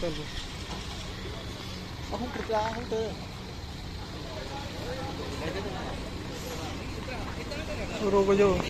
ਚੱਲ ਆਹੂ ਕਿਆ ਆਹੂ ਤੇ? ਰੁਕ ਜਾਓ। ਹੂੰ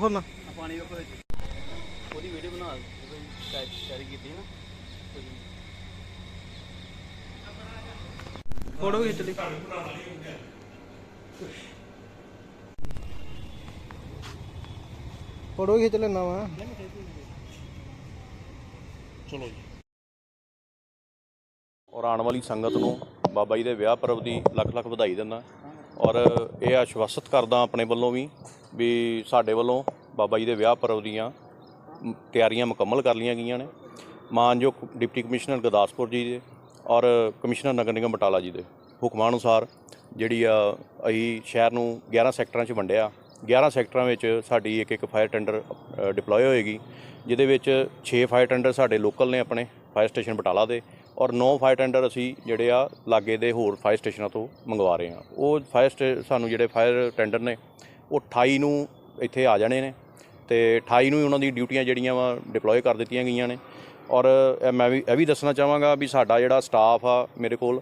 ਬਹੁਤ ਪਾਣੀ ਵੇਖੋ ਵਿੱਚ ਉਹਦੀ ਵੀਡੀਓ ਬਣਾ ਸ਼ੇਅਰ ਕੀਤੀ ਨਾ ਫੋਟੋ ਖਿੱਚ ਲਈ। ਫੋਟੋ ਖਿੱਚ ਲੈਣਾ ਵਾ। ਚਲੋ ਜੀ। ਔਰ ਆਉਣ ਵਾਲੀ ਸੰਗਤ ਨੂੰ ਬਾਬਾ ਜੀ ਦੇ ਵਿਆਹ ਪਰਵ ਦੀ ਲੱਖ ਲੱਖ ਵਧਾਈ ਦਿੰਦਾ। ਔਰ ਇਹ ਆਸ਼ਵਾਸਤ ਕਰਦਾ ਆਪਣੇ ਵੱਲੋਂ ਵੀ ਵੀ ਸਾਡੇ ਵੱਲੋਂ ਬਾਬਾ ਜੀ ਦੇ ਵਿਆਹ ਪਰਵ ਦੀਆਂ ਤਿਆਰੀਆਂ ਮੁਕੰਮਲ ਕਰ ਲਈਆਂ ਗਈਆਂ ਨੇ। ਮਾਨਯੋਗ ਡਿਪਟੀ ਕਮਿਸ਼ਨਰ ਗੁਰਦਾਸਪੁਰ ਜੀ ਦੇ ਔਰ ਕਮਿਸ਼ਨਰ ਨਗਰ ਨਿਗਮ ਬਟਾਲਾ ਜੀ ਦੇ ਹੁਕਮਾਂ ਅਨੁਸਾਰ ਜਿਹੜੀ ਆ ਅਸੀਂ ਸ਼ਹਿਰ ਨੂੰ 11 ਸੈਕਟਰਾਂ 'ਚ ਵੰਡਿਆ। 11 ਸੈਕਟਰਾਂ ਵਿੱਚ ਸਾਡੀ ਇੱਕ ਇੱਕ ਫਾਇਰ ਟੈਂਡਰ ਡਿਪਲੋਏ ਹੋਏਗੀ, ਜਿਹਦੇ ਵਿੱਚ 6 ਫਾਇਰ ਟੈਂਡਰ ਸਾਡੇ ਲੋਕਲ ਨੇ ਆਪਣੇ ਫਾਇਰ ਸਟੇਸ਼ਨ ਬਟਾਲਾ ਦੇ। ਔਰ 9 ਫਾਇਰ ਟੈਂਡਰ ਅਸੀਂ ਜਿਹੜੇ ਆ ਲਾਗੇ ਦੇ ਹੋਰ ਫਾਇਰ ਸਟੇਸ਼ਨਾਂ ਤੋਂ ਮੰਗਵਾ ਰਹੇ ਹਾਂ। ਉਹ ਫਾਇਰ ਸਟੇ, ਸਾਨੂੰ ਜਿਹੜੇ ਫਾਇਰ ਟੈਂਡਰ ਨੇ, ਉਹ 28 ਨੂੰ ਇੱਥੇ ਆ ਜਾਣੇ ਨੇ ਤੇ 28 ਨੂੰ ਹੀ ਉਹਨਾਂ ਦੀ ਡਿਊਟੀਆਂ ਜਿਹੜੀਆਂ ਵਾ ਡਿਪਲੋਏ ਕਰ ਦਿੱਤੀਆਂ ਗਈਆਂ ਨੇ। ਔਰ ਮੈਂ ਵੀ, ਇਹ ਵੀ ਦੱਸਣਾ ਚਾਹਾਂਗਾ ਵੀ ਸਾਡਾ ਜਿਹੜਾ ਸਟਾਫ ਆ ਮੇਰੇ ਕੋਲ,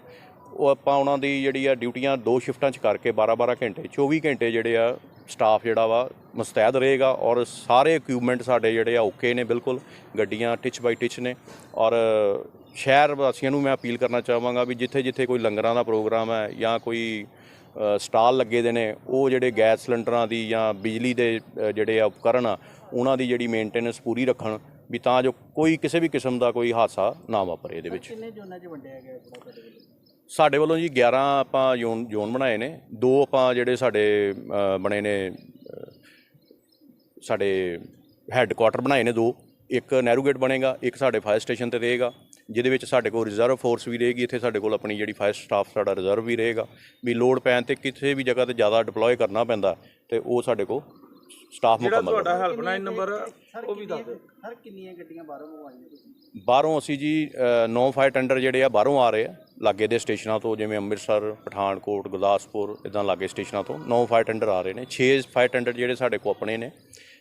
ਉਹ ਆਪਾਂ ਉਹਨਾਂ ਦੀ ਜਿਹੜੀ ਆ ਡਿਊਟੀਆਂ ਦੋ ਸ਼ਿਫਟਾਂ 'ਚ ਕਰਕੇ 12-12 ਘੰਟੇ 24 ਘੰਟੇ ਜਿਹੜੇ ਆ ਸਟਾਫ ਜਿਹੜਾ ਵਾ ਮੁਸਤੈਦ ਰਹੇਗਾ ਔਰ ਸਾਰੇ ਇਕਵਿਪਮੈਂਟ ਸਾਡੇ ਜਿਹੜੇ ਆ ਓਕੇ ਨੇ ਬਿਲਕੁਲ, ਗੱਡੀਆਂ ਟਿਚ ਬਾਈ ਟਿਚ ਨੇ ਔਰ ਸ਼ਹਿਰ ਵਾਸੀਆਂ ਨੂੰ ਮੈਂ ਅਪੀਲ ਕਰਨਾ ਚਾਹਾਂਗਾ ਵੀ ਜਿੱਥੇ ਜਿੱਥੇ ਕੋਈ ਲੰਗਰਾਂ ਦਾ ਪ੍ਰੋਗਰਾਮ ਹੈ ਜਾਂ ਕੋਈ ਸਟਾਲ ਲੱਗੇ ਦੇ ਨੇ ਉਹ ਜਿਹੜੇ ਗੈਸ ਸਿਲੰਡਰਾਂ ਦੀ ਜਾਂ ਬਿਜਲੀ ਦੇ ਜਿਹੜੇ ਉਪਕਰਨ ਆ ਉਹਨਾਂ ਦੀ ਜਿਹੜੀ ਮੇਨਟੇਨੈਂਸ ਪੂਰੀ ਰੱਖਣ ਵੀ ਤਾਂ ਜੋ ਕੋਈ ਕਿਸੇ ਵੀ ਕਿਸਮ ਦਾ ਕੋਈ ਹਾਦਸਾ ਨਾ ਵਾਪਰੇ ਇਹਦੇ ਵਿੱਚ। ਕਿੰਨੇ ਜ਼ੋਨਾਂ 'ਚ ਵੰਡਿਆ ਗਿਆ ਸਾਡੇ ਵੱਲੋਂ ਜੀ 11 ਆਪਾਂ ਜ਼ੋਨ ਬਣਾਏ ਨੇ ਦੋ ਆਪਾਂ ਜਿਹੜੇ ਸਾਡੇ ਬਣੇ ਨੇ ਸਾਡੇ ਹੈੱਡਕੁਆਟਰ ਬਣਾਏ ਨੇ ਦੋ ਇੱਕ ਨਹਿਰੂ ਗੇਟ ਬਣੇਗਾ ਇੱਕ ਸਾਡੇ ਫਾਇਰ ਸਟੇਸ਼ਨ ਤੇ ਰਹੇਗਾ। ਜਿਹਦੇ ਵਿੱਚ ਸਾਡੇ ਕੋਲ ਰਿਜ਼ਰਵ ਫੋਰਸ ਵੀ ਰਹੇਗੀ ਇੱਥੇ ਸਾਡੇ ਕੋਲ ਆਪਣੀ ਜਿਹੜੀ ਫਾਇਰ ਸਟਾਫ ਸਾਡਾ ਰਿਜ਼ਰਵ ਵੀ ਰਹੇਗਾ। ਵੀ ਲੋਡ ਪੈਣ ਤੇ ਕਿਸੇ ਵੀ ਜਗ੍ਹਾ ਤੇ ਜ਼ਿਆਦਾ ਡਿਪਲੋਏ ਕਰਨਾ ਪੈਂਦਾ ਤੇ ਉਹ ਸਾਡੇ ਕੋਲ ਸਟਾਫ ਜਿਹੜਾ ਮੁਕੰਮਲ ਤੁਹਾਡਾ ਹੋਵੇਗਾ। ਹੈਲਪਲਾਈਨ ਨੰਬਰ ਉਹ ਵੀ ਦੱਸ ਦਿਓ। ਸਰ ਕਿੰਨੀਆਂ ਗੱਡੀਆਂ ਬਾਹਰੋਂ ਮੰਗਵਾਈਆਂ ਤੁਸੀਂ? ਬਾਹਰੋਂ ਅਸੀਂ ਜੀ 9 ਫਾਇਰ ਟੈਂਡਰ ਜਿਹੜੇ ਆ ਬਾਹਰੋਂ ਆ ਰਹੇ ਆ ਲਾਗੇ ਦੇ ਸਟੇਸ਼ਨਾਂ ਤੋਂ ਜਿਵੇਂ ਅੰਮ੍ਰਿਤਸਰ ਪਠਾਨਕੋਟ ਗੁਰਦਾਸਪੁਰ ਇਦਾਂ ਲਾਗੇ ਸਟੇਸ਼ਨਾਂ ਤੋਂ 9 ਫਾਇਰ ਟੈਂਡਰ ਆ ਰਹੇ ਨੇ। 6 ਫਾਇਰ ਟੈਂਡਰ ਜਿਹੜੇ ਸਾਡੇ ਕੋਲ ਆਪਣੇ ਨੇ।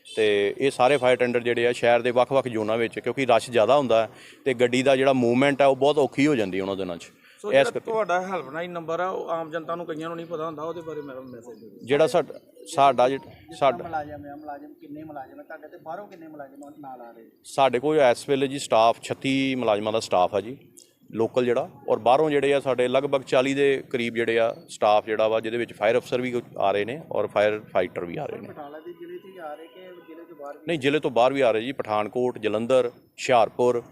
ਤੇ ਇਹ ਸਾਰੇ ਫਾਇਰ ਟੈਂਡਰ ਜਿਹੜੇ ਆ ਸ਼ਹਿਰ ਦੇ ਵੱਖ-ਵੱਖ ਜ਼ੋਨਾਂ ਵਿੱਚ ਕਿਉਂਕਿ ਰਸ਼ ਜ਼ਿਆਦਾ ਹੁੰਦਾ ਹੈ ਤੇ ਗੱਡੀ ਦਾ ਜਿਹੜਾ ਮੂਵਮੈਂਟ ਹੈ ਉਹ ਬਹੁਤ ਔਖੀ ਹੋ ਜਾਂਦੀ ਹੈ ਉਹਨਾਂ ਦਿਨਾਂ 'ਚ। ਸੋ ਇਸ ਕਰਕੇ ਤੁਹਾਡਾ ਹੈਲਪਲਾਈਨ ਨੰਬਰ ਆ ਉਹ ਆਮ ਜਨਤਾ ਨੂੰ ਕਈਆਂ ਨੂੰ ਨਹੀਂ ਪਤਾ ਹੁੰਦਾ ਉਹਦੇ ਬਾਰੇ ਮੇਰਾ ਮੈਸੇਜ ਦਿਓ। ਜਿਹੜਾ ਸਾਡਾ ਸਾਡਾ ਜਿਹੜਾ- ਸਾਡਾ ਮੁਲਾਜ਼ਮ ਹੈ ਮੁਲਾਜ਼ਮ ਕਿੰਨੇ ਮੁਲਾਜ਼ਮ ਹੈ ਤੁਹਾਡੇ ਤੇ ਬਾਹਰੋਂ ਕਿੰਨੇ ਮੁਲਾਜ਼ਮ ਨਾਲ ਆ ਰਹੇ? ਸਾਡੇ ਕੋਲ ਇਸ ਵੇਲੇ ਜੀ ਸਟਾਫ 36 ਮੁਲਾਜ਼ਮਾਂ ਦਾ ਸਟਾਫ ਆ ਜੀ ਲੋਕਲ ਜਿਹੜਾ ਔਰ ਬਾਹਰੋਂ ਜਿਹੜੇ ਆ ਸਾਡੇ ਲਗਭਗ 40 ਦੇ ਕਰੀਬ ਜਿਹੜੇ ਆ ਸਟਾਫ ਜਿਹੜਾ ਵਾ ਜਿਹਦੇ ਵਿੱਚ ਫਾਇਰ ਅਫਸਰ ਵੀ ਆ ਰਹੇ ਨੇ ਔਰ ਫਾਇਰ ਫਾਈਟਰ ਵੀ ਆ ਰਹੇ ਨੇ। ਬਟਾਲਾ ਦੇ ਜ਼ਿਲ੍ਹੇ 'ਚ ਹੀ ਆ ਰਹੇ ਕਿ ਜ਼ਿਲ੍ਹੇ ਤੋਂ ਬਾਹਰ ਵੀ ਨਹੀਂ ਜ਼ਿਲ੍ਹੇ ਤੋਂ ਬਾਹਰ ਵੀ ਆ ਰਹੇ ਜੀ ਪਠਾਨਕੋਟ ਜਲੰਧਰ ਹੁਸ਼ਿਆਰਪੁਰ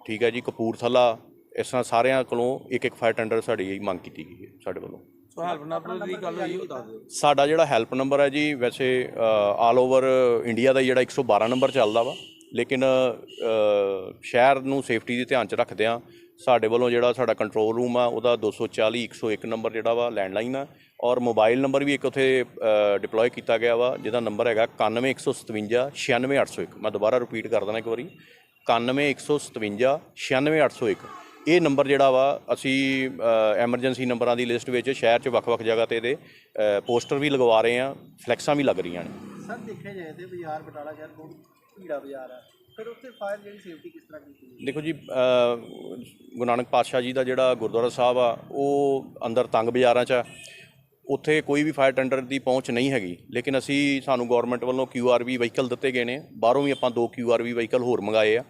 ਠੀਕ ਹੈ ਜੀ ਕਪੂਰਥਲਾ ਇਸ ਤਰ੍ਹਾਂ ਸਾਰਿਆਂ ਕੋਲੋਂ ਇੱਕ ਇੱਕ ਫਾਇਰ ਟੈਂਡਰ ਸਾਡੀ ਇਹ ਮੰਗ ਕੀਤੀ ਗਈ ਹੈ ਸਾਡੇ ਵੱਲੋਂ। ਸੋ ਹੈਲਪ ਨੰਬਰ ਦੀ ਗੱਲ ਹੋਈ ਉਹ ਦੱਸ ਦਿਓ। ਸਾਡਾ ਜਿਹੜਾ ਹੈਲਪ ਨੰਬਰ ਹੈ ਜੀ ਵੈਸੇ ਆਲ ਓਵਰ ਇੰਡੀਆ ਦਾ ਜਿਹੜਾ 112 ਨੰਬਰ ਚੱਲਦਾ ਵਾ ਲੇਕਿਨ ਸ਼ਹਿਰ ਨੂੰ ਸੇਫਟੀ ਦੇ ਧਿਆਨ ਚ ਰੱਖਦੇ ਆ ਸਾਡੇ ਵੱਲੋਂ ਜਿਹੜਾ ਸਾਡਾ ਕੰਟਰੋਲ ਰੂਮ ਆ, ਉਹਦਾ 240 101 ਨੰਬਰ ਜਿਹੜਾ ਵਾ ਲੈਂਡਲਾਈਨ ਆ ਔਰ ਮੋਬਾਈਲ ਨੰਬਰ ਵੀ ਇੱਕ ਉੱਥੇ ਡਿਪਲੋਏ ਕੀਤਾ ਗਿਆ ਵਾ, ਜਿਹਦਾ ਨੰਬਰ ਹੈਗਾ 9157 96801 ਮੈਂ ਦੁਬਾਰਾ ਰਿਪੀਟ ਕਰ ਦਿੰਦਾ ਇੱਕ ਵਾਰੀ। 9157 96801 ਇਹ ਨੰਬਰ ਜਿਹੜਾ ਵਾ, ਅਸੀਂ ਐਮਰਜੈਂਸੀ ਨੰਬਰਾਂ ਦੀ ਲਿਸਟ ਵਿੱਚ ਸ਼ਹਿਰ 'ਚ ਵੱਖ-ਵੱਖ ਜਗ੍ਹਾ ਤੇ ਇਹਦੇ ਪੋਸਟਰ ਵੀ ਲਗਵਾ ਰਹੇ ਆ ਫਲੈਕਸਾਂ ਵੀ ਲੱਗ ਰਹੀਆਂ ਨੇ। ਸਰ, ਦੇਖਿਆ ਜਾਏ ਤੇ ਬਾਜ਼ਾਰ, ਬਟਾਲਾ ਸ਼ਹਿਰ ਬਹੁਤ ਭੀੜਾ ਬਾਜ਼ਾਰ ਹੈ ਫਿਰ ਉੱਥੇ ਫਾਇਰ ਜਿਹੜੀ ਸੇਫਟੀ ਕਿਸ ਤਰ੍ਹਾਂ ਕੀਤੀ ਗਈ? ਦੇਖੋ ਜੀ ਅ, ਗੁਰੂ ਨਾਨਕ ਪਾਤਸ਼ਾਹ ਜੀ ਦਾ ਜਿਹੜਾ ਗੁਰਦੁਆਰਾ ਸਾਹਿਬ ਆ ਉਹ ਅੰਦਰ ਤੰਗ ਬਾਜ਼ਾਰਾਂ 'ਚ ਆ। ਉੱਥੇ ਕੋਈ ਵੀ ਫਾਇਰ ਟੈਂਡਰ ਦੀ ਪਹੁੰਚ ਨਹੀਂ ਹੈਗੀ। ਲੇਕਿਨ ਅਸੀਂ ਸਾਨੂੰ ਗਵਰਨਮੈਂਟ ਵੱਲੋਂ ਕਿਊਆਰਵੀ ਵਹੀਕਲ ਦਿੱਤੇ ਗਏ ਨੇ। ਬਾਹਰੋਂ ਵੀ ਆਪਾਂ ਦੋ ਕਿਊਆਰਵੀ ਵਹੀਕਲ ਹੋਰ ਮੰਗਾਏ ਆ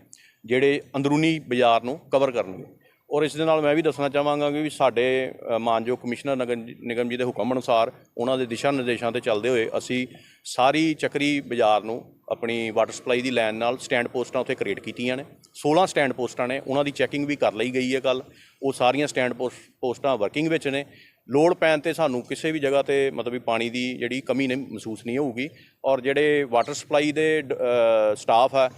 ਜਿਹੜੇ ਅੰਦਰੂਨੀ ਬਾਜ਼ਾਰ ਨੂੰ ਕਵਰ ਕਰਨਗੇ। ਔਰ ਇਸ ਦੇ ਨਾਲ ਮੈਂ ਵੀ ਦੱਸਣਾ ਚਾਹਾਂਗਾ ਕਿ ਵੀ ਸਾਡੇ ਅ, ਮਾਨਯੋਗ ਕਮਿਸ਼ਨਰ ਨਗਰ ਨਿਗਮ ਜੀ ਦੇ ਹੁਕਮ ਅਨੁਸਾਰ ਉਹਨਾਂ ਦੇ ਦਿਸ਼ਾ ਨਿਰਦੇਸ਼ਾਂ ਤੇ ਚੱਲਦੇ ਹੋਏ ਅਸੀਂ ਸਾਰੀ ਚੱਕਰੀ ਬਾਜ਼ਾਰ ਨੂੰ ਆਪਣੀ ਵਾਟਰ ਸਪਲਾਈ ਦੀ ਲਾਈਨ ਨਾਲ ਸਟੈਂਡ ਪੋਸਟਾਂ ਉੱਥੇ ਕ੍ਰੀਏਟ ਕੀਤੀਆਂ ਨੇ। 16 ਸਟੈਂਡ ਪੋਸਟਾਂ ਨੇ, ਉਹਨਾਂ ਦੀ ਚੈਕਿੰਗ ਵੀ ਕਰ ਲਈ ਗਈ ਹੈ ਕੱਲ ਉਹ ਸਾਰੀਆਂ ਸਟੈਂਡ ਪੋਸ- ਪੋਸਟਾਂ ਵਰਕਿੰਗ ਵਿੱਚ ਨੇ। ਲੋੜ ਪੈਣ ਤੇ ਸਾਨੂੰ ਕਿਸੇ ਵੀ ਜਗ੍ਹਾ ਤੇ ਮਤਲਬ ਵੀ ਪਾਣੀ ਦੀ ਜਿਹੜੀ ਕਮੀ ਨਹੀਂ, ਮਹਿਸੂਸ ਨਹੀਂ ਹੋਊਗੀ। ਔਰ ਜਿਹੜੇ ਵਾਟਰ ਸਪਲਾਈ ਦੇ ਸਟਾਫ ਹੈ